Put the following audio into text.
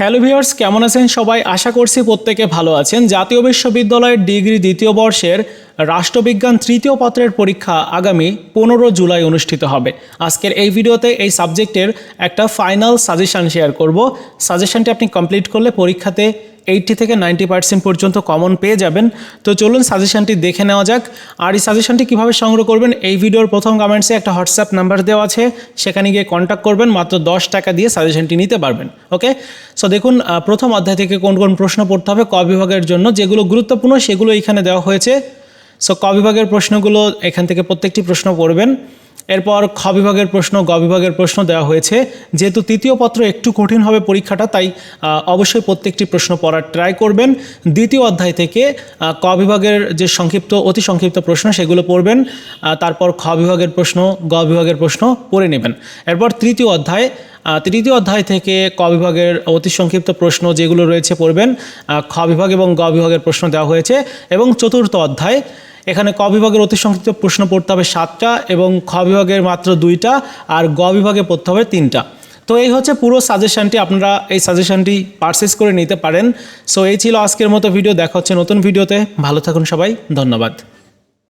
Hello viewers, কেমন আছেন সবাই? আশা করছি প্রত্যেকে ভালো আছেন। জাতীয় বিশ্ববিদ্যালয়ের ডিগ্রি দ্বিতীয় বর্ষের রাষ্ট্রবিজ্ঞান তৃতীয় পত্রের পরীক্ষা আগামী পনেরো জুলাই অনুষ্ঠিত হবে। আজকের এই ভিডিওতে এই সাবজেক্টের একটা ফাইনাল সাজেশন শেয়ার করব। সাজেশনটি আপনি কমপ্লিট করলে পরীক্ষাতে এইটটি থেকে নাইনটি পার্সেন্ট পর্যন্ত কমন পেয়ে যাবেন। তো চলুন সাজেশনটি দেখে নেওয়া যাক। আর এই সাজেশনটি কীভাবে সংগ্রহ করবেন এই ভিডিওর প্রথম কমেন্টসে একটা হোয়াটসঅ্যাপ নাম্বার দেওয়া আছে। সেখানে গিয়ে কন্ট্যাক্ট করবেন, মাত্র দশ টাকা দিয়ে সাজেশনটি নিতে পারবেন ওকে সো দেখুন প্রথম অধ্যায় থেকে কোন কোন প্রশ্ন পড়তে হবে, ক বিভাগের জন্য যেগুলো গুরুত্বপূর্ণ সেগুলো এখানে দেওয়া হয়েছে। সো ক বিভাগের প্রশ্নগুলো এখান থেকে প্রত্যেকটি প্রশ্ন পড়বেন। এরপর খ বিভাগের প্রশ্ন, গ বিভাগের প্রশ্ন দেওয়া হয়েছে। যেহেতু তৃতীয় পত্র একটু কঠিন হবে পরীক্ষাটা, তাই অবশ্যই প্রত্যেকটি প্রশ্ন পড়ার ট্রাই করবেন। দ্বিতীয় অধ্যায় থেকে ক বিভাগের যে সংক্ষিপ্ত, অতি সংক্ষিপ্ত প্রশ্ন, সেগুলো পড়বেন। তারপর খ বিভাগের প্রশ্ন, গ বিভাগের প্রশ্ন পড়ে নেবেন। এরপর তৃতীয় অধ্যায় তৃতীয় অধ্যায় থেকে ক বিভাগের অতি সংক্ষিপ্ত প্রশ্ন যেগুলো রয়েছে পড়বেন খ বিভাগ এবং গ বিভাগের প্রশ্ন দেওয়া হয়েছে এবং চতুর্থ অধ্যায়। এখানে ক বিভাগের অতি সংক্ষিপ্ত প্রশ্ন পড়তে হবে সাতটা এবং খ বিভাগের মাত্র দুইটা আর গ বিভাগে পড়তে হবে তিনটা। তো এই হচ্ছে পুরো সাজেশনটি, আপনারা এই সাজেশনটি পারচেস করে নিতে পারেন। সো এই ছিল আজকের মতো ভিডিও, দেখা হচ্ছে নতুন ভিডিওতে। ভালো থাকুন সবাই, ধন্যবাদ।